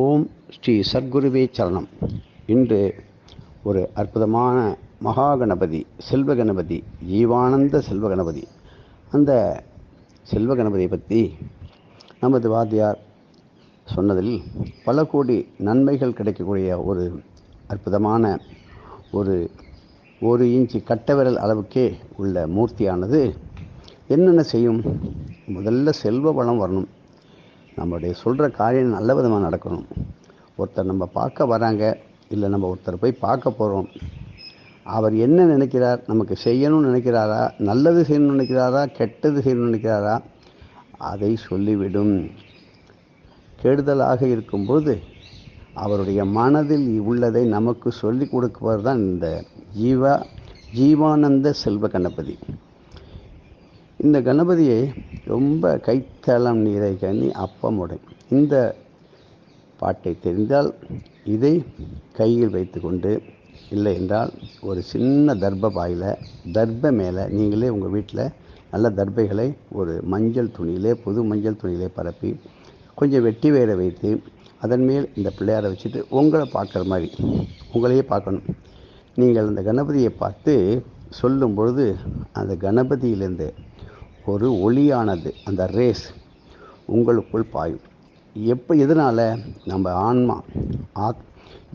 ஓம் ஸ்ரீ சத்குருவே சரணம். இன்று ஒரு அற்புதமான மகா கணபதி செல்வ கணபதி ஜீவானந்த செல்வ கணபதி அந்த செல்வ கணபதியை பற்றி நமது வாத்தியார் சொன்னதில் பல கோடி நன்மைகள் கிடைக்கக்கூடிய ஒரு அற்புதமான ஒரு ஒரு இன்ச்சு கட்டவிரல் அளவுக்கே உள்ள மூர்த்தியானது என்னென்ன செய்யும்? முதல்ல செல்வ வளம் வரணும். நம்மளுடைய சொல்கிற காரியம் நல்ல விதமாக நடக்கணும். ஒருத்தர் நம்ம பார்க்க வராங்க இல்லை நம்ம ஒருத்தர் போய் பார்க்க போகிறோம் அவர் என்ன நினைக்கிறார் நமக்கு செய்யணும்னு நினைக்கிறாரா நல்லது செய்யணும்னு நினைக்கிறாரா கெட்டது செய்யணும்னு நினைக்கிறாரா அதை சொல்லிவிடும். கெடுதலாக இருக்கும்போது அவருடைய மனதில் உள்ளதை நமக்கு சொல்லிக் கொடுப்பவர் தான் இந்த ஜீவா ஜீவானந்த செல்வ கணபதி. இந்த கணபதியை ரொம்ப கைத்தளம் நீரை கண்ணி அப்பமுடை இந்த பாட்டை தெரிந்தால் இதை கையில் வைத்துக்கொண்டு இல்லை என்றால் ஒரு சின்ன தர்ப பாயில் தர்ப மேலே நீங்களே உங்கள் வீட்டில் நல்ல தர்பைகளை ஒரு மஞ்சள் துணியிலே புது மஞ்சள் துணியிலே பரப்பி கொஞ்சம் வெட்டி வேற வைத்து அதன் மேல் இந்த பிள்ளையாரை வச்சுட்டு உங்களை பார்க்குற மாதிரி உங்களையே பார்க்கணும். நீங்கள் அந்த கணபதியை பார்த்து சொல்லும் பொழுது அந்த கணபதியிலேருந்து ஒரு ஒளியானது அந்த ரேஸ் உங்களுக்குள் பாயும். எப்போ எதனால்? நம்ம ஆன்மா ஆத்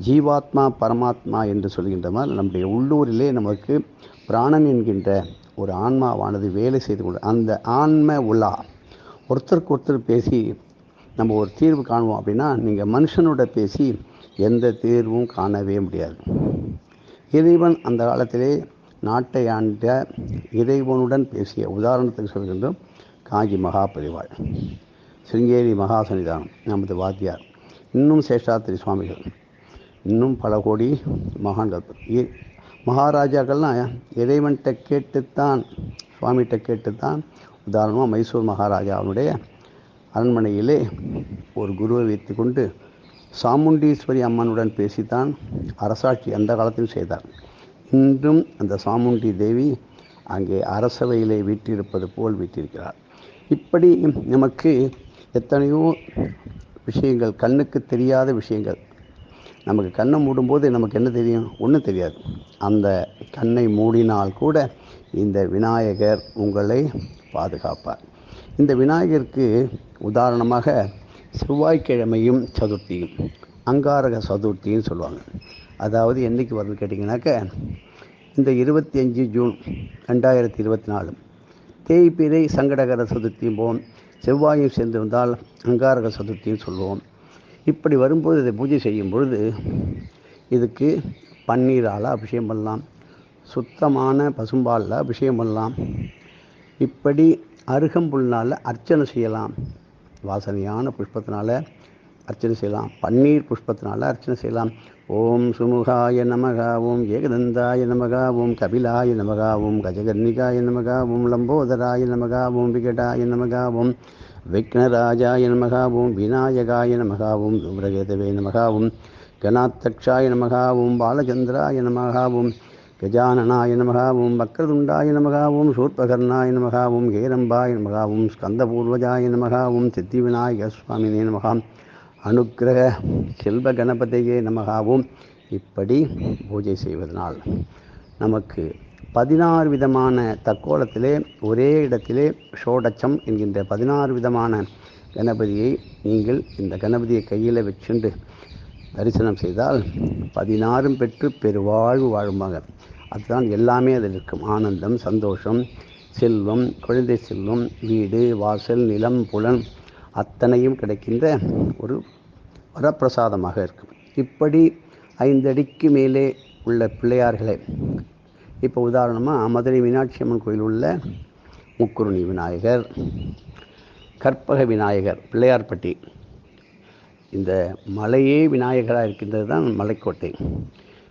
ஜீவாத்மா பரமாத்மா என்று சொல்கின்ற மாதிரி நம்முடைய உள்ளூரிலே நமக்கு பிராணன் என்கின்ற ஒரு ஆன்மாவானது வேலை செய்து கொண்டு அந்த ஆன்ம உலா. ஒருத்தருக்கு ஒருத்தர் பேசி நம்ம ஒரு தீர்வு காணுவோம் அப்படின்னா நீங்கள் மனுஷனோட பேசி எந்த தீர்வும் காணவே முடியாது. இறைவன் அந்த காலத்திலே நாட்டை ஆண்ட இறைவனுடன் பேசிய உதாரணத்துக்கு சொல்கின்றோம். காஞ்சி மகாபரிவாள். சிருங்கேரி மகா சன்னிதானம் நமது வாத்தியார். இன்னும் சேஷாத்திரி சுவாமிகள். இன்னும் பல கோடி மகான்கள். மகாராஜாக்கள்லாம் இறைவன்கிட்ட கேட்டுத்தான் சுவாமிகிட்ட கேட்டுத்தான் உதாரணமாக மைசூர் மகாராஜாவுடைய அரண்மனையிலே ஒரு குருவை வைத்துக்கொண்டு சாமுண்டீஸ்வரி அம்மனுடன் பேசித்தான் அரசாட்சி அந்த காலத்தில் செய்தார். இன்றும் அந்த சாமுண்டி தேவி அங்கே அரசவையிலே வீற்றிருப்பது போல் வீற்றிருக்கிறார். இப்படி நமக்கு எத்தனையோ விஷயங்கள் கண்ணுக்கு தெரியாத விஷயங்கள். நமக்கு கண்ணை மூடும்போது நமக்கு என்ன தெரியும்? ஒன்றும் தெரியாது. அந்த கண்ணை மூடினால் கூட இந்த விநாயகர் உங்களை பாதுகாப்பார். இந்த விநாயகருக்கு உதாரணமாக செவ்வாய்க்கிழமையும் சதுர்த்தியும் அங்காரக சதுர்த்தின்னு சொல்லுவாங்க. அதாவது என்றைக்கு வருதுன்னு கேட்டிங்கனாக்க இந்த இருபத்தி அஞ்சு ஜூன் ரெண்டாயிரத்தி இருபத்தி நாலு. தேய்பிரை சங்கடகர சதுர்த்தியும்போம் செவ்வாயும் சேர்ந்து வந்தால் அங்காரக சதுர்த்தியும் சொல்லுவோம் இப்படி வரும்போது இதை பூஜை செய்யும் பொழுது இதுக்கு பன்னீரால் அபிஷேகம் பண்ணலாம். சுத்தமான பசும்பாலில் அபிஷேகம் பண்ணலாம். இப்படி அருகம்புல்னால் அர்ச்சனை செய்யலாம். வாசனையான புஷ்பத்தினால அர்ச்சனை செய்யலாம். பன்னீர் புஷ்பத்தினால அர்ச்சனை செய்யலாம். ஓம் சுமுகாய நமக ஓம் ஏகதந்தாய நமக ஓம் கபிலாய நமக ஓம் கஜகர்ணிகாய நமக ஓம் லம்போதராய நமக ஓம் விகடாய நமக ஓம் விக்னராஜாய நமக ஓம் விநாயகாய நமக ஓம் தூம்ரகேதவே நமக ஓம் கணாத்தக்ஷாய நமக ஓம் பாலச்சந்திராய நமக ஓம் கஜானனாய நமகாவும் ஓம் நமகாவும் சூர்பகர்ணாய நமகாவும் கேரம்பாய நமகாவும் ஸ்கந்தபூர்வஜாய நமகாவும் சித்தி விநாயக சுவாமினே நமகாம். அனுக்கிரக செல்வ கணபதியே நமகாவும் இப்படி பூஜை செய்வதனால் நமக்கு பதினாறு விதமான தக்கோலத்திலே ஒரே இடத்திலே ஷோடச்சம் என்கின்ற பதினாறு விதமான கணபதியை நீங்கள் இந்த கணபதியை கையில் வச்சுண்டு தரிசனம் செய்தால் பதினாறும் பெற்று பெருவாழ்வு வாழுமாக. அதுதான் எல்லாமே அதில் இருக்கும். ஆனந்தம் சந்தோஷம் செல்வம் குழந்தை செல்வம் வீடு வாசல் நிலம் புலன் அத்தனையும் கிடைக்கின்ற ஒரு வரப்பிரசாதமாக இருக்கும். இப்படி ஐந்தடிக்கு மேலே உள்ள பிள்ளையார்களை இப்போ உதாரணமாக மதுரை மீனாட்சி அம்மன் கோயில் உள்ள முக்குருணி விநாயகர் கற்பக விநாயகர் பிள்ளையார்பட்டி. இந்த மலையே விநாயகராக இருக்கின்றது தான் மலைக்கோட்டை.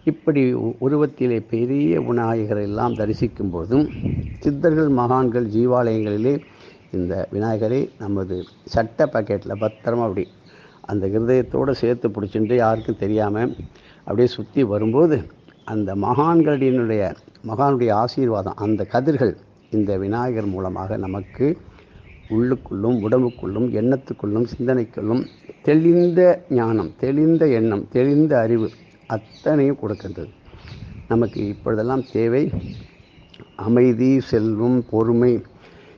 இப்படி உ- உருவத்திலே பெரிய விநாயகரை எல்லாம் தரிசிக்கும் போதும் சித்தர்கள் மகான்கள் ஜீவாலயங்களிலே இந்த விநாயகரை நமது சட்ட பாக்கெட்டில் பத்திரமா அப்படி அந்த கிருதயத்தோடு சேர்த்து பிடிச்சிட்டு யாருக்கும் தெரியாமல் அப்படியே சுற்றி வரும்போது அந்த மகான்களினுடைய மகானுடைய ஆசீர்வாதம் அந்த கதிர்கள் இந்த விநாயகர் மூலமாக நமக்கு உள்ளுக்குள்ளும் உடம்புக்குள்ளும் எண்ணத்துக்குள்ளும் சிந்தனைக்குள்ளும் தெளிந்த ஞானம் தெளிந்த எண்ணம் தெளிந்த அறிவு அத்தனையும் கொடுக்கின்றது. நமக்கு இப்பொழுதெல்லாம் தேவை. அமைதி செல்வம் பொறுமை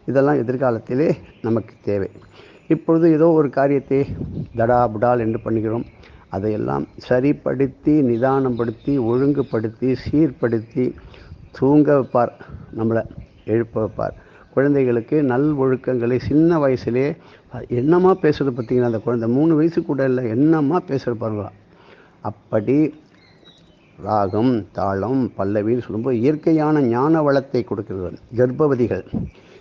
இதெல்லாம் எதிர்காலத்திலே நமக்கு தேவை. இப்பொழுது ஏதோ ஒரு காரியத்தை தடா புடால் என்று பண்ணுகிறோம். அதையெல்லாம் சரிப்படுத்தி நிதானப்படுத்தி ஒழுங்குபடுத்தி சீர்படுத்தி தூங்க வைப்பார் நம்மளை எழுப்ப வைப்பார். குழந்தைகளுக்கு நல் ஒழுக்கங்களை சின்ன வயசுலே என்னமா பேசுறது பார்த்தீங்கன்னா அந்த குழந்தை? மூணு வயசு கூட இல்லை என்னமா பேசுகிற பாருங்களா அப்படி ராகம் தாளம் பல்லவின்னு சொல்லும்போது இயற்கையான ஞான வளத்தை கொடுக்கிறது. கர்ப்பவதிகள்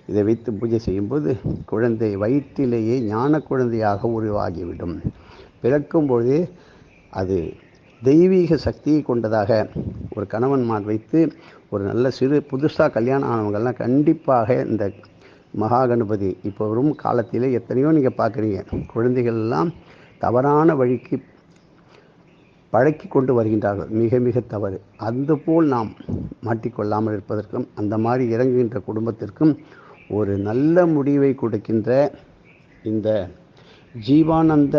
இதை வைத்து பூஜை செய்யும்போது குழந்தை வயிற்றிலேயே ஞான குழந்தையாக உருவாகிவிடும். பிறக்கும் பொழுதே அது தெய்வீக சக்தியை கொண்டதாக ஒரு கணவன்மார் வைத்து ஒரு நல்ல சிறு புதுசாக கல்யாணம் ஆனவங்கள்லாம் கண்டிப்பாக இந்த மகா கணபதி இப்போ வரும் காலத்தில் எத்தனையோ நீங்கள் பார்க்குறீங்க. குழந்தைகள் எல்லாம் தவறான வழிக்கு பழக்கி கொண்டு வருகின்றார்கள். மிக மிக தவறு. அதுபோல் நாம் மாட்டிக்கொள்ளாமல் இருப்பதற்கும் அந்த மாதிரி இறங்குகின்ற குடும்பத்திற்கும் ஒரு நல்ல முடிவை கொடுக்கின்ற இந்த ஜீவானந்த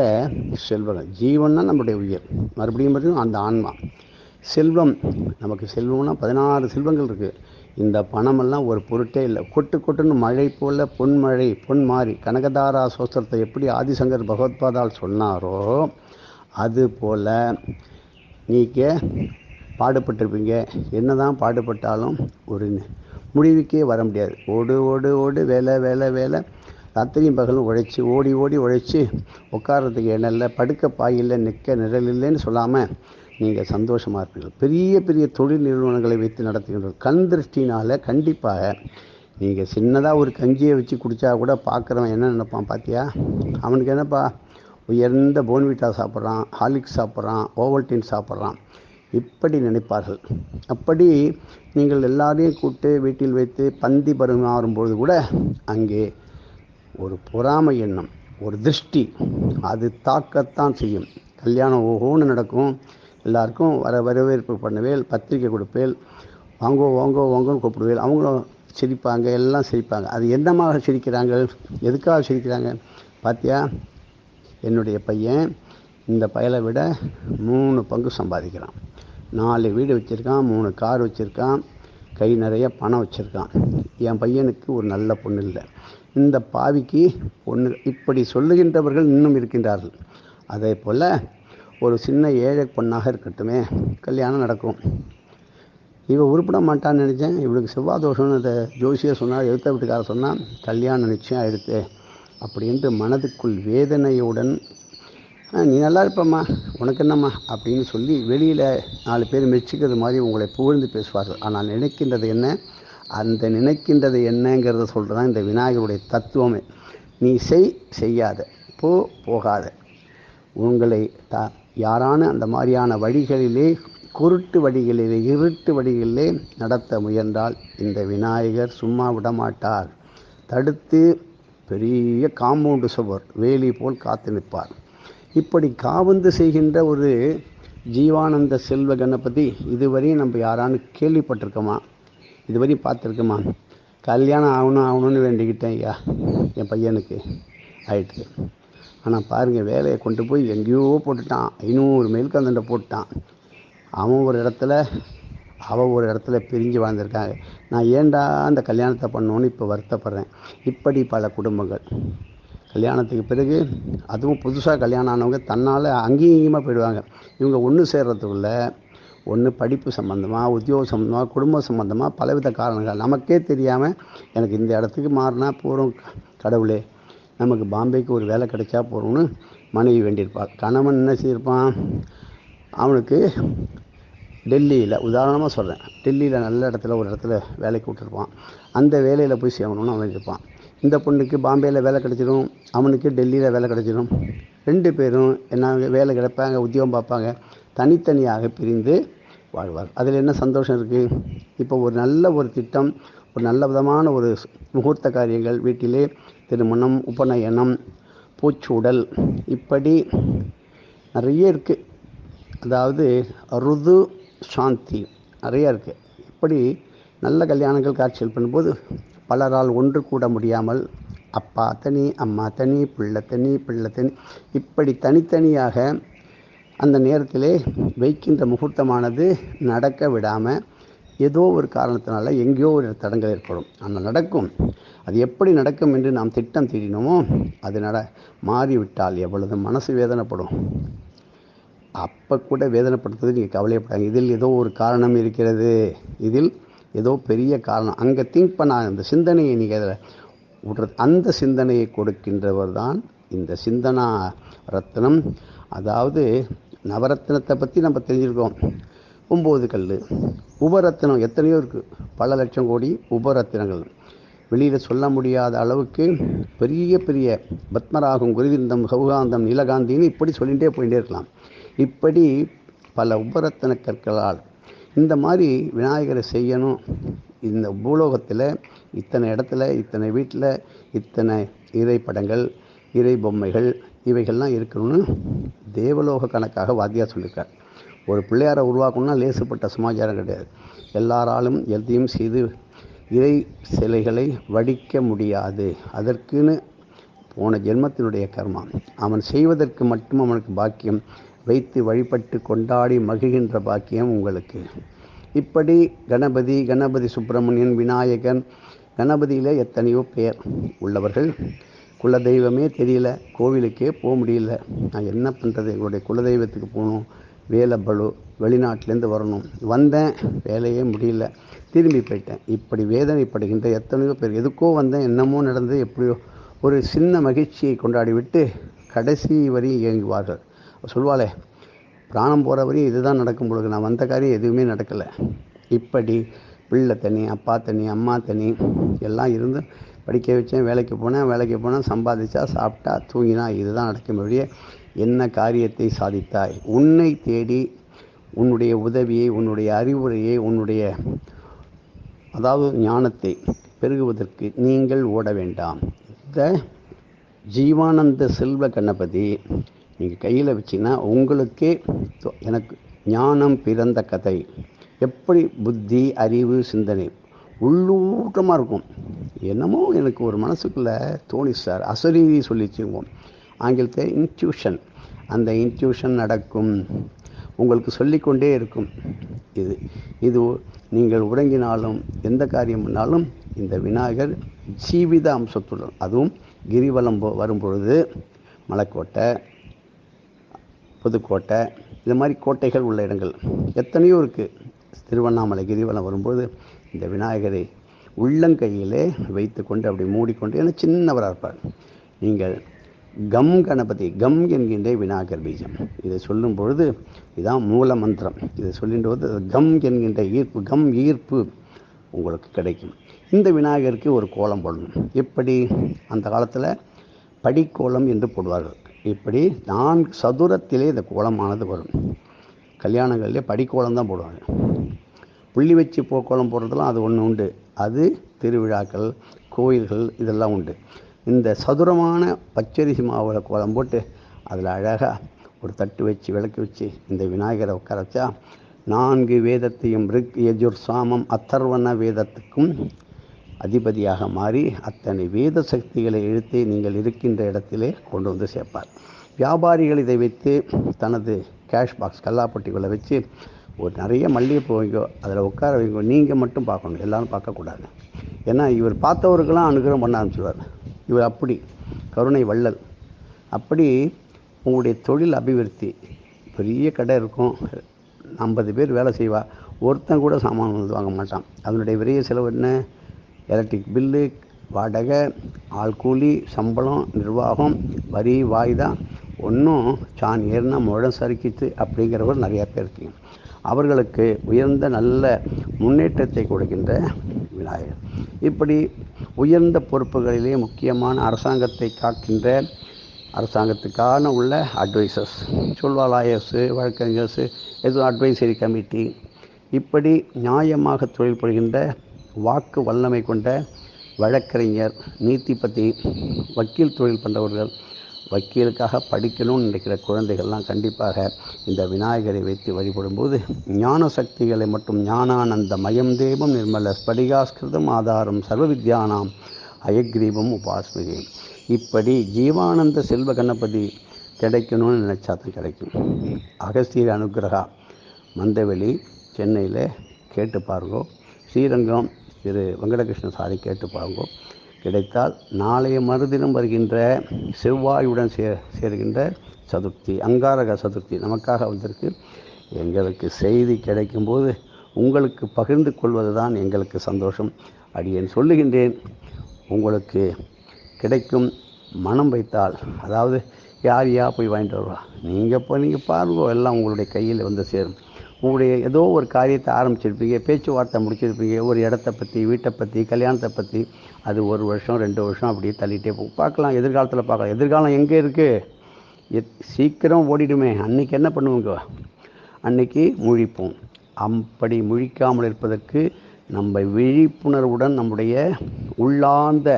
செல்வங்கள். ஜீவன்னா நம்முடைய உயிர். மறுபடியும் பார்த்தீங்கன்னா அந்த ஆன்மா. செல்வம் நமக்கு செல்வம்னா பதினாறு செல்வங்கள் இருக்குது இந்த பணமெல்லாம் ஒரு பொருட்டே இல்லை. கொட்டு கொட்டுன்னு மழை போல பொன்மழை பொன் மாறி கனகதாரா சோஸ்திரத்தை எப்படி ஆதிசங்கர் பகவத்பாதால் சொன்னாரோ அது போல் நீங்கள் பாடுபட்டிருப்பீங்க. என்னதான் பாடுபட்டாலும் ஒரு முடிவுக்கே வர முடியாது. ஓடு ஓடு ஓடு வேலை வேலை வேலை. ராத்திரியும் பகலும் உழைச்சி ஓடி ஓடி உழைச்சி உட்கார்றதுக்கு இடம் இல்லை படுக்க பாயில் நிற்க நிழல் இல்லைன்னு சொல்லாமல் நீங்கள் சந்தோஷமாக இருப்பீர்கள். பெரிய பெரிய தொழில் நிறுவனங்களை வைத்து நடத்துகின்ற கண் திருஷ்டினால் கண்டிப்பாக நீங்கள் சின்னதாக ஒரு கஞ்சியை வச்சு குடித்தா கூட பார்க்குறவன் என்ன நினைப்பான் பார்த்தியா அவனுக்கு என்னப்பா? உயர்ந்த போன்விட்டா சாப்பிட்றான் ஹாலிக்ஸ் சாப்பிட்றான் ஓவல்டின் சாப்பிட்றான். இப்படி நினைப்பார்கள். அப்படி நீங்கள் எல்லாரையும் கூப்பிட்டு வீட்டில் வைத்து பந்தி பரிமாறும்பொழுது கூட அங்கே ஒரு பொறாமை எண்ணம் ஒரு திருஷ்டி. அது தாக்கத்தான் செய்யும். கல்யாணம் ஓஹோன்னு நடக்கும். எல்லாருக்கும் வர வரவேற்பு பண்ணுவேல் பத்திரிக்கை கொடுப்பேல் வாங்கோ வாங்கோ வாங்கோன்னு கூப்பிடுவேல். அவங்களும் சிரிப்பாங்க எல்லாம் சிரிப்பாங்க. அது என்னமாக சிரிக்கிறாங்க எதுக்காக சிரிக்கிறாங்க? பார்த்தியா என்னுடைய பையன் இந்த பயலை விட மூணு பங்கு சம்பாதிக்கிறான். நாலு வீடு வச்சுருக்கான் மூணு கார் வச்சுருக்கான் கை நிறைய பணம் வச்சுருக்கான். என் பையனுக்கு ஒரு நல்ல பொண்ணு இல்லை. இந்த பாவிக்கு பொண்ணு இப்படி சொல்லுகின்றவர்கள் இன்னும் இருக்கின்றார்கள். அதே போல் ஒரு சின்ன ஏழை பொண்ணாக இருக்கட்டுமே கல்யாணம் நடக்கும். இவன் உருப்பிட மாட்டான்னு நினச்சேன். இவளுக்கு செவ்வாய் தோஷம்னு அந்த ஜோசியர் சொன்னார் எழுத்த வீட்டுக்காரர் சொன்னால் கல்யாணம் நிச்சயம் ஆயிடுத்து அப்படின்ட்டு மனதுக்குள் வேதனையுடன் நீ நல்லா இருப்பம்மா. உனக்கு என்னம்மா? அப்படின்னு சொல்லி வெளியில் நாலு பேர் மெச்சிக்கிறது மாதிரி உங்களை புகழ்ந்து பேசுவார்கள். ஆனால் நினைக்கின்றது என்ன? அந்த நினைக்கின்றது என்னங்கிறத சொல்கிறது தான் இந்த விநாயகருடைய தத்துவமே. நீ செய் செய்யாத. போ போகாத. உங்களை த யாரான அந்த மாதிரியான வழிகளிலே குருட்டு வழிகளிலே இருட்டு வழிகளிலே நடத்த முயன்றால் இந்த விநாயகர் சும்மா விடமாட்டார். தடுத்து பெரிய காம்பவுண்டு சுவர் வேலி போல் காத்து நிற்பார். இப்படி காவந்து செய்கின்ற ஒரு ஜீவானந்த செல்வ கணபதி இதுவரையும் நம்ம யாரான்னு கேள்விப்பட்டிருக்கோமா? இதுவரையும் பார்த்துருக்கோமா? கல்யாணம் ஆகணும் ஆகணும்னு வேண்டிக்கிட்டேன் ஐயா என் பையனுக்கு. ஆயிட்டு. ஆனால் பாருங்கள் வேலையை கொண்டு போய் எங்கேயோ போட்டுட்டான். ஐநூறு மைலுக்கு அந்தண்ட போட்டான் அவன் ஒரு இடத்துல அவள் ஒரு இடத்துல பிரிஞ்சு வாழ்ந்திருக்காங்க நான் ஏண்டா அந்த கல்யாணத்தை பண்ணோன்னு இப்போ வருத்தப்படுறேன்? இப்படி பல குடும்பங்கள். கல்யாணத்துக்கு பிறகு அதுவும் புதுசாக கல்யாணம் ஆனவங்க தன்னால் அங்கேயும் இங்கேயுமா போயிடுவாங்க. இவங்க ஒன்று சேர்றதுக்குள்ள ஒன்று படிப்பு சம்மந்தமாக உத்தியோக சம்மந்தமாக குடும்ப சம்மந்தமாக பலவித காரணங்கள் நமக்கே தெரியாமல் எனக்கு இந்த இடத்துக்கு மாறினா போகிறோம் கடவுளே. நமக்கு பாம்பேக்கு ஒரு வேலை கிடைச்சா போகிறோம்னு மனைவி வேண்டியிருப்பாள். கணவன் என்ன செய்யிருப்பான் அவனுக்கு டெல்லியில் உதாரணமாக சொல்கிறேன் டெல்லியில் நல்ல இடத்துல ஒரு இடத்துல வேலைக்கு விட்டுருப்பான். அந்த வேலையில் போய் சேரணும்னு அவன் இருப்பான். இந்த பொண்ணுக்கு பாம்பேயில் வேலை கிடச்சிரும் அவனுக்கு டெல்லியில் வேலை கிடச்சிரும். ரெண்டு பேரும் என்ன வேலை கிடைப்பாங்க உத்தியோகம் பார்ப்பாங்க. தனித்தனியாக பிரிந்து வாழ்வார். அதில் என்ன சந்தோஷம் இருக்குது இப்போ ஒரு நல்ல ஒரு திட்டம் ஒரு நல்ல விதமான ஒரு முகூர்த்த காரியங்கள். வீட்டிலே திருமணம் உபநயனம் பூச்சூடல் இப்படி நிறைய இருக்குது அதாவது ருது சாந்தி நிறைய இருக்குது இப்படி நல்ல கல்யாணங்கள் காட்சிகள் பண்ணும்போது பலரால் ஒன்று கூட முடியாமல் அப்பா தனி அம்மா தனி பிள்ளை தனி பிள்ளை தனி இப்படி தனித்தனியாக அந்த நேரத்திலே வைக்கின்ற முகூர்த்தமானது நடக்க விடாமல் ஏதோ ஒரு காரணத்தினால எங்கேயோ ஒரு தடங்கள் ஏற்படும். ஆனால் நடக்கும். அது எப்படி நடக்கும் என்று நாம் திட்டம் தீட்டினோமோ அது நட மாறிவிட்டால் எவ்வளவு மனசு வேதனைப்படும். அப்போ கூட வேதனைப்படுத்துறது நீங்கள் கவலைப்படாங்க இதில் ஏதோ ஒரு காரணம் இருக்கிறது. இதில் ஏதோ பெரிய காரணம். அங்கே திங்க் பண்ண அந்த சிந்தனையை நீங்கள் அதில் விடுறது அந்த சிந்தனையை கொடுக்கின்றவர் தான் இந்த சிந்தனா ரத்னம். அதாவது நவரத்னத்தை பற்றி நம்ம தெரிஞ்சிருக்கோம். ஒம்பது கல் உபரத்தினம் எத்தனையோ இருக்குது பல லட்சம் கோடி உபரத்தினங்கள் வெளியில் சொல்ல முடியாத அளவுக்கு பெரிய பெரிய பத்மராகம் குருவிந்தம் சௌகாந்தம் நீலகாந்தின்னு இப்படி சொல்லிகிட்டே போயிட்டே இருக்கலாம். இப்படி பல உபரத்தின கற்களால் இந்த மாதிரி விநாயகரை செய்யணும். இந்த பூலோகத்தில் இத்தனை இடத்துல இத்தனை வீட்டில் இத்தனை இறை படங்கள் இறை பொம்மைகள் இவைகள்லாம் இருக்கணும்னு தேவலோக கணக்காக வாத்தியார் சொல்லியிருக்கார். ஒரு பிள்ளையாரை உருவாக்கணும்னா லேசுப்பட்ட சமாச்சாரம் கிடையாது. எல்லாராலும் எதையும் செய்து இறை சிலைகளை வடிக்க முடியாது. அதற்குன்னு போன ஜென்மத்தினுடைய கர்மா. அவன் செய்வதற்கு மட்டும் அவனுக்கு பாக்கியம். வைத்து வழிபட்டு கொண்டாடி மகிழ்கின்ற பாக்கியம் உங்களுக்கு. இப்படி கணபதி கணபதி சுப்பிரமணியன் விநாயகன் கணபதியில் எத்தனையோ பேர் உள்ளவர்கள். குலதெய்வமே தெரியல கோவிலுக்கே போக முடியல. நான் என்ன பண்ணுறது எங்களுடைய குலதெய்வத்துக்கு போகணும் வேலை பலு வெளிநாட்டிலேருந்து வரணும். வந்தேன் வேலையே முடியல. திரும்பி போயிட்டேன். இப்படி வேதனைப்படுகின்ற எத்தனையோ பேர். எதுக்கோ வந்தேன் என்னமோ நடந்து எப்படியோ ஒரு சின்ன மகிழ்ச்சியை கொண்டாடி விட்டு கடைசி வரி இயங்குவார்கள். சொல்வாளே பிராணம் போகிற வரையும் இதுதான் நடக்கும் பொழுது நான் வந்த காரியம் எதுவுமே நடக்கலை. இப்படி பிள்ளை தனி அப்பா தனி அம்மா தனி எல்லாம் இருந்து படிக்க வச்சேன் வேலைக்கு போனேன் வேலைக்கு போனேன் சம்பாதிச்சா சாப்பிட்டா தூங்கினா இதுதான் நடக்கும் வழியே என்ன காரியத்தை சாதித்தாய்? உன்னை தேடி உன்னுடைய உதவியை உன்னுடைய அறிவுரையை உன்னுடைய அதாவது ஞானத்தை பெருகுவதற்கு நீங்கள் ஓட வேண்டாம். இந்த ஜீவானந்த செல்வ கணபதி நீங்கள் கையில் வச்சிங்கன்னா உங்களுக்கே எனக்கு ஞானம் பிறந்த கதை. எப்படி புத்தி அறிவு சிந்தனை உள்ளூட்டமாக இருக்கும். என்னமோ எனக்கு ஒரு மனசுக்குள்ளே தோணி சார் அசரீதி சொல்லி ஆங்கிலத்தை ஆங்கிலத்தில் இன்ட்யூஷன் அந்த இன்ட்யூஷன் நடக்கும். உங்களுக்கு சொல்லிக்கொண்டே இருக்கும். இது இது நீங்கள் உறங்கினாலும் எந்த காரியம் பண்ணாலும் இந்த விநாயகர் ஜீவித அம்சத்துடன் அதுவும் கிரிவலம் போ- வரும்பொழுது மலைக்கோட்டை புதுக்கோட்டை இது மாதிரி கோட்டைகள் உள்ள இடங்கள். எத்தனையோ இருக்குது திருவண்ணாமலை கிரிவலம் வரும்போது இந்த விநாயகரை உள்ளங்கையிலே வைத்துக்கொண்டு அப்படி மூடிக்கொண்டு ஏன்னா சின்னவராக இருப்பார். நீங்கள் கம் கணபதி கம் என்கின்ற விநாயகர் பீஜம். இதை சொல்லும் பொழுது இதான் மூல மந்திரம். இதை சொல்லின்ற போது கம் என்கின்ற ஈர்ப்பு கம் ஈர்ப்பு உங்களுக்கு கிடைக்கும். இந்த விநாயகருக்கு ஒரு கோலம் போடணும். எப்படி? அந்த காலத்தில் படிக்கோலம் என்று போடுவார்கள். இப்படி நான்கு சதுரத்திலே இந்த கோலமானது வரும். கல்யாணங்களிலே படிக்கோலம் தான் போடுவாங்க. புள்ளி வச்சு போ கோலம் போடுறதுலாம் அது ஒன்று உண்டு. அது திருவிழாக்கள் கோயில்கள் இதெல்லாம் உண்டு. இந்த சதுரமான பச்சரிசி மாவில் கோலம் போட்டு அதில் அழகாக ஒரு தட்டு வச்சு விளக்கு வச்சு இந்த விநாயகரை உட்கார வச்சா நான்கு வேதத்தையும் ரிக் யஜுர் சாமம் அத்தர்வண வேதத்துக்கும் அதிபதியாக மாறி அத்தனை வேத சக்திகளை இழுத்து நீங்கள் இருக்கின்ற இடத்திலே கொண்டு வந்து சேர்ப்பார். வியாபாரிகள் இதை வைத்து தனது கேஷ் பாக்ஸ் கல்லாப்பட்டிக்குள்ளே வச்சு ஒரு நிறைய மல்லிகைப்பூ வைங்கோ அதில் உட்கார வைங்கோ நீங்கள் மட்டும் பார்க்கணும் எல்லாரும் பார்க்கக்கூடாது. ஏன்னா இவர் பார்த்தவருக்கெல்லாம் அனுகிரகம் பண்ண ஆரம்பிச்சிடுவார் இவர் அப்படி கருணை வள்ளல். அப்படி உங்களுடைய தொழில் அபிவிருத்தி பெரிய கடை இருக்கும் ஐம்பது பேர் வேலை செய்வா ஒருத்தன் கூட சாமான் வந்து வாங்க மாட்டான். அதனுடைய விரைய செலவு என்ன? எலக்ட்ரிக் பில்லு வாடகை ஆள் கூலி சம்பளம் நிர்வாகம் வரி வாய்தா ஒன்றும் சான் ஏறினா முழம் சறுக்கித்து அப்படிங்கிறவர் நிறையா பேர் இருக்கீங்க. அவர்களுக்கு உயர்ந்த நல்ல முன்னேற்றத்தை கொடுக்கின்ற விநாயகர். இப்படி உயர்ந்த பொறுப்புகளிலே முக்கியமான அரசாங்கத்தை காக்கின்ற அரசாங்கத்துக்கான உள்ள அட்வைசர்ஸ் சொல்வாலாயர்ஸு வழக்கறிஞர்ஸு எதுவும் அட்வைசரி கமிட்டி இப்படி நியாயமாக தொழில் புரிகின்ற வாக்கு வல்லமை கொண்ட வழக்கறிஞர் நீதிபதி வக்கீல் தொழில் பண்ணுறவர்கள் வக்கீலுக்காக படிக்கணும்னு நினைக்கிற குழந்தைகள்லாம் கண்டிப்பாக இந்த விநாயகரை வைத்து வழிபடும்போது ஞான சக்திகளை மற்றும் ஞானானந்த மயம் தேவம் நிர்மல ஸ்படிகாஸ்கிருதம் ஆதாரம் சர்வ வித்யானாம் அயக்ரீபம் உபாஸ்மிகை. இப்படி ஜீவானந்த செல்வ கணபதி கிடைக்கணும்னு நினச்சா தான் கிடைக்கும். அகஸ்தியர் அனுக்கிரகா மந்தவெளி சென்னையில் கேட்டு பாருங்கோ. ஸ்ரீரங்கம் திரு வெங்கடகிருஷ்ண சாரி கேட்டு பாருங்கோ கிடைத்தால் நாளைய மறுதினம் வருகின்ற செவ்வாயுடன் சே சேர்கின்ற சதுர்த்தி அங்காரக சதுர்த்தி நமக்காக வந்திருக்கு. எங்களுக்கு செய்தி கிடைக்கும்போது உங்களுக்கு பகிர்ந்து கொள்வது தான் எங்களுக்கு சந்தோஷம். அடியேன் சொல்லுகின்றேன் உங்களுக்கு கிடைக்கும் மனம் வைத்தால் அதாவது யார் யா போய் வாங்கிட்டு வருவா? நீங்கள் போய் நீங்கள் பாருங்கோ எல்லாம் உங்களுடைய கையில் வந்து சேரும். உங்களுடைய ஏதோ ஒரு காரியத்தை ஆரம்பிச்சிருப்பீங்க பேச்சுவார்த்தை முடிச்சிருப்பீங்க ஒரு இடத்த பற்றி வீட்டை பற்றி கல்யாணத்தை பற்றி அது ஒரு வருஷம் ரெண்டு வருஷம் அப்படியே தள்ளிட்டே போகும். பார்க்கலாம் எதிர்காலத்தில் பார்க்கலாம். எதிர்காலம் எங்கே இருக்குது எத் சீக்கிரம் ஓடிடுமே. அன்றைக்கி என்ன பண்ணுவோங்க? அன்னைக்கு முழிப்போம். அப்படி முழிக்காமல் இருப்பதற்கு நம்ம விழிப்புணர்வுடன் நம்முடைய உள்ளார்ந்த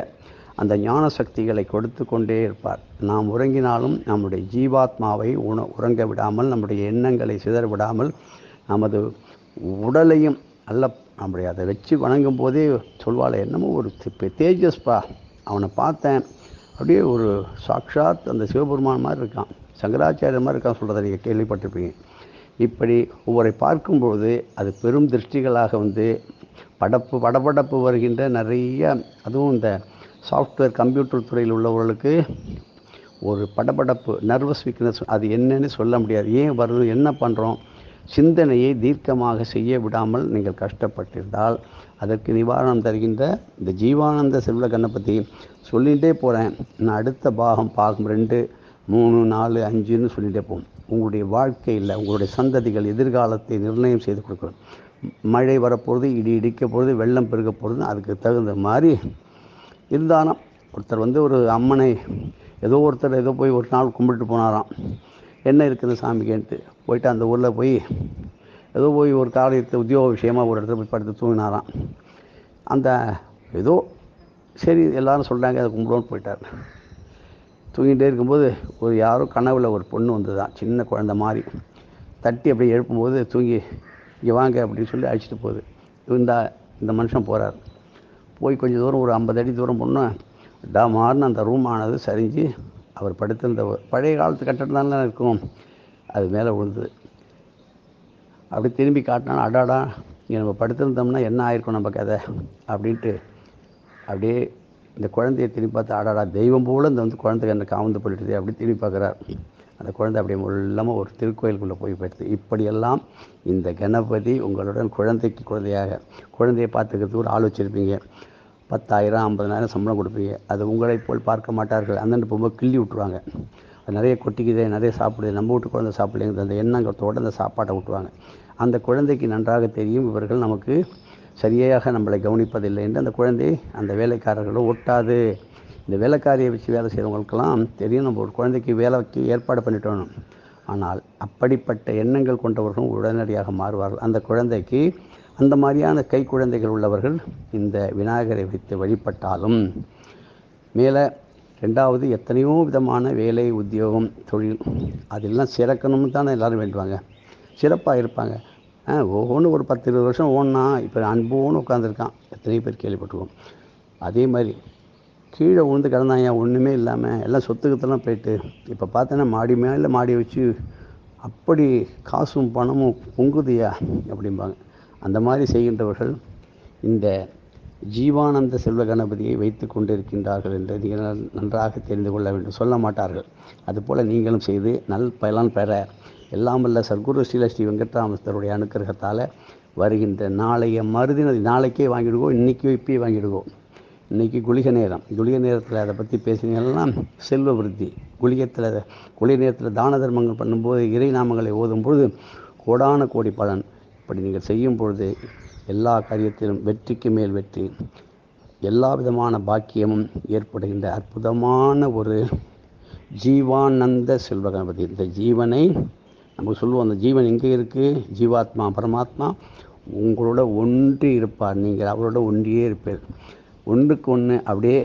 அந்த ஞான சக்திகளை கொடுத்து கொண்டே இருப்பார். நாம் உறங்கினாலும் நம்முடைய ஜீவாத்மாவை உண உறங்க விடாமல் நம்முடைய எண்ணங்களை சிதற விடாமல் நமது உடலையும் நல்ல நம்முடைய அதை வச்சு வணங்கும் போதே சொல்வாள் என்னமோ ஒரு தேஜஸ்பா. அவனை பார்த்தேன். அப்படியே ஒரு சாக்ஷாத் அந்த சிவபெருமான் மாதிரி இருக்கான். சங்கராச்சாரியர் மாதிரி இருக்கான் சொல்கிறத நீங்கள் கேள்விப்பட்டிருப்பீங்க. இப்படி ஒவ்வொரு பார்க்கும்பொழுது அது பெரும் திருஷ்டிகளாக வந்து படப்பு படபடப்பு வருகின்ற நிறைய அதுவும் இந்த சாஃப்ட்வேர் கம்ப்யூட்டர் துறையில் உள்ளவர்களுக்கு ஒரு படபடப்பு நர்வஸ் வீக்னஸ் அது என்னன்னு சொல்ல முடியாது. ஏன் வருது என்ன பண்ணுறோம் சிந்தனையை தீர்க்கமாக செய்ய விடாமல் நீங்கள் கஷ்டப்பட்டிருந்தால் அதற்கு நிவாரணம் தருகின்ற இந்த ஜீவானந்த செல்வ கணபதி சொல்லிகிட்டே போகிறேன் நான் அடுத்த பாகம் பாகம் ரெண்டு மூணு நாலு அஞ்சுன்னு சொல்லிகிட்டே போகும் உங்களுடைய வாழ்க்கையில் உங்களுடைய சந்ததிகள் எதிர்காலத்தை நிர்ணயம் செய்து கொடுக்கணும். மழை வரப்போகிறது இடி இடிக்க போகிறது வெள்ளம் பெருக போகிறது அதுக்கு தகுந்த மாதிரி இருந்தாலும் ஒருத்தர் வந்து ஒரு அம்மனை ஏதோ ஒருத்தர் ஏதோ போய் ஒரு நாள் கும்பிட்டு போனாராம். என்ன இருக்குது சாமிக்குன்ட்டு போயிட்டு அந்த ஊரில் போய் ஏதோ போய் ஒரு காரியத்தை உத்தியோக விஷயமா ஒரு இடத்துல போய் படுத்து தூங்கினாராம். அந்த ஏதோ சரி எல்லாரும் சொல்கிறாங்க அதை கும்பிடுவோன்னு போயிட்டார். தூங்கிட்டே இருக்கும்போது ஒரு யாரோ கனவுல ஒரு பொண்ணு வந்ததுதான் சின்ன குழந்தை மாதிரி. தட்டி அப்படியே எழுப்பும்போது தூங்கி இங்கே வாங்க அப்படின்னு சொல்லி அழைச்சிட்டு போகுது. இந்த இந்த மனுஷன் போகிறார் போய் கொஞ்சம் தூரம் ஒரு ஐம்பது அடி தூரம் போனால் டமார்னு அந்த ரூம் ஆனது சரிஞ்சு அவர் படுத்திருந்த ஒரு- பழைய காலத்து கட்டடம் தானே இருக்கும். அது மேலே விழுந்தது. அப்படி திரும்பி காட்டினா அடாடா இங்கே நம்ம படுத்திருந்தோம்னா என்ன ஆயிருக்கும் நம்ம கதை அப்படின்ட்டு அப்படியே இந்த குழந்தைய திரும்பி பார்த்து அடாடா தெய்வம் போல இந்த வந்து குழந்தை எனக்கு காமந்து போயிடுது அப்படி திரும்பி பார்க்குறார். அந்த குழந்தை அப்படியே இல்லாமல் ஒரு திருக்கோயிலுக்குள்ளே போய் போயிடுது. இப்படியெல்லாம் இந்த கணபதி உங்களுடன் குழந்தைக்கு குழந்தையாக குழந்தையை பார்த்துக்கிறதுக்கு ஒரு ஆள் வச்சுருப்பீங்க. பத்தாயிரம் ஐம்பதனாயிரம் சம்பளம் கொடுப்பீங்க. அது உங்களைப் போல் பார்க்க மாட்டார்கள். அந்தண்டு போகும்போது கிள்ளி விட்ருவாங்க அது நிறைய கொட்டிக்குதே நிறைய சாப்பிடுது. நம்ம வீட்டு குழந்தை சாப்பிடலைங்க அந்த எண்ணங்கத்தோடு அந்த சாப்பாட்டை விட்டுவாங்க அந்த குழந்தைக்கு நன்றாக தெரியும் இவர்கள் நமக்கு சரியாக நம்மளை கவனிப்பதில்லை என்று அந்த குழந்தை அந்த வேலைக்காரர்களோட ஒட்டாது. இந்த வேலைக்காரியை வச்சு வேலை செய்கிறவங்களுக்கெல்லாம் தெரியும். நம்ம ஒரு குழந்தைக்கு வேலைக்கு ஏற்பாடு பண்ணிட்டோம். ஆனால் அப்படிப்பட்ட எண்ணங்கள் கொண்டவர்களும் உடனடியாக மாறுவார்கள். அந்த குழந்தைக்கு அந்த மாதிரியான கை குழந்தைகள் உள்ளவர்கள் இந்த விநாயகரை வைத்து வழிபட்டாலும் மேலே ரெண்டாவது எத்தனையோ விதமான வேலை உத்தியோகம் தொழில் அதெல்லாம் சிறக்கணும்னு தானே எல்லாரும் வேண்டுவாங்க. சிறப்பாக இருப்பாங்க. ஆ ஒவ்வொன்று ஒரு பத்து இருபது வருஷம் ஓடனா இப்போ அன்போன்னு உட்காந்துருக்கான் எத்தனையோ பேர் கேள்விப்பட்டிருக்கோம். அதே மாதிரி கீழே விழுந்து கிடந்தாயா ஒன்றுமே இல்லாமல் எல்லாம் சொத்துக்கத்தெல்லாம் போயிட்டு இப்போ பார்த்தோன்னா மாடி மேலே மாடி வச்சு அப்படி காசும் பணமும் பொங்குதியா அப்படிம்பாங்க. அந்த மாதிரி செய்கின்றவர்கள் இந்த ஜீவானந்த செல்வ கணபதியை வைத்து கொண்டிருக்கின்றார்கள் என்று நீங்கள் நன்றாக தெரிந்து கொள்ள வேண்டும். சொல்ல மாட்டார்கள். அதுபோல் நீங்களும் செய்து நல் பயலான் பெற எல்லாம் வல்ல சர்க்குரு ஸ்ரீல ஸ்ரீ வெங்கட்ராமஸ்தருடைய அனுக்கிரகத்தால் வருகின்ற நாளைய மறுதினதி நாளைக்கே வாங்கிடுவோம் இன்றைக்கி இப்பயே வாங்கிடுவோம் இன்றைக்கி குளிகை நேரம். குளிகை நேரத்தில் அதை பற்றி பேசினீங்கன்னா செல்வ விருத்தி. குளிகத்தில் குளிகை நேரத்தில் தான தர்மங்கள் பண்ணும்போது இறை நாமங்களை ஓதும்பொழுது கோடான கோடி பலன். அப்படி நீங்கள் செய்யும் பொழுது எல்லா காரியத்திலும் வெற்றிக்கு மேல் வெற்றி எல்லா விதமான பாக்கியமும் ஏற்படுகின்ற அற்புதமான ஒரு ஜீவானந்த செல்வ கணபதி. இந்த ஜீவனை நம்ம சொல்லுவோம் அந்த ஜீவன் எங்கே இருக்குது ஜீவாத்மா பரமாத்மா உங்களோட ஒன்று இருப்பார். நீங்கள் அவரோட ஒன்றியே இருப்பீர். ஒன்றுக்கு ஒன்று அப்படியே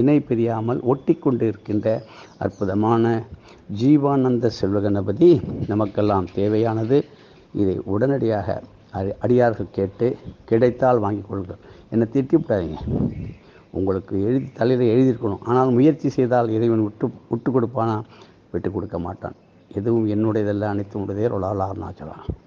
இணை பிரியாமல் ஒட்டி கொண்டு இருக்கின்ற அற்புதமான ஜீவானந்த செல்வ கணபதி நமக்கெல்லாம் தேவையானது. இதை உடனடியாக அடி- அடியார்கள் கேட்டு கிடைத்தால் வாங்கிக் கொள்ளுங்கள். என்னை திட்டிவிடாதீங்க. உங்களுக்கு எழுதி தலையில் எழுதியிருக்கணும். ஆனால் முயற்சி செய்தால் இறைவன் விட்டு விட்டு கொடுப்பானா? விட்டு கொடுக்க மாட்டான். எதுவும் என்னுடையதெல்லாம் அனைத்து உடையதே. ரொலால் அருணாச்சலம்